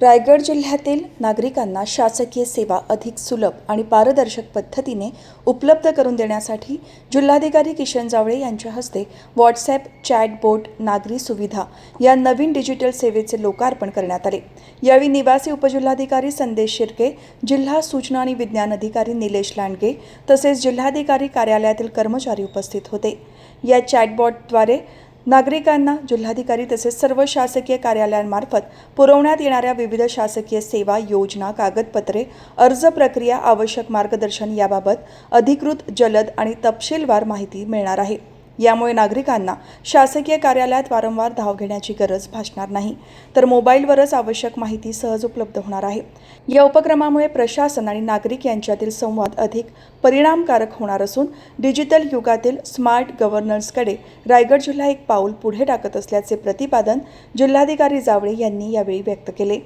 रायगड जिल्ह्यातील नागरिकांना शासकीय सेवा अधिक सुलभ आणि पारदर्शक पद्धतीने उपलब्ध करून देण्यासाठी जिल्हाधिकारी किशन जावळे यांच्या हस्ते व्हॉट्सॲप चॅटबोट नागरी सुविधा या नवीन डिजिटल सेवेचे लोकार्पण करण्यात आले. यावेळी निवासी उपजिल्हाधिकारी संदेश शिर्के जिल्हा सूचना आणि विज्ञान अधिकारी निलेश लांडगे तसेच जिल्हाधिकारी कार्यालयातील कर्मचारी उपस्थित होते. या चॅटबॉटद्वारे नागरिकांना जिल्हाधिकारी तसेच सर्व शासकीय कार्यालयांमार्फत पुरवण्यात येणाऱ्या विविध शासकीय सेवा योजना कागदपत्रे अर्ज प्रक्रिया आवश्यक मार्गदर्शन याबाबत अधिकृत जलद आणि तपशीलवार माहिती मिळणार आहे. यामुळे नागरिकांना शासकीय कार्यालयात वारंवार धाव घेण्याची गरज भासणार नाही. तर मोबाईलवरच आवश्यक माहिती सहज उपलब्ध होणार आहे. या उपक्रमामुळे प्रशासन आणि नागरिक यांच्यातील संवाद अधिक परिणामकारक होणार असून डिजिटल युगातील स्मार्ट गव्हर्नन्सकडे रायगड जिल्हा एक पाऊल पुढे टाकत असल्याचे प्रतिपादन जिल्हाधिकारी जावळे यांनी यावेळी व्यक्त केले.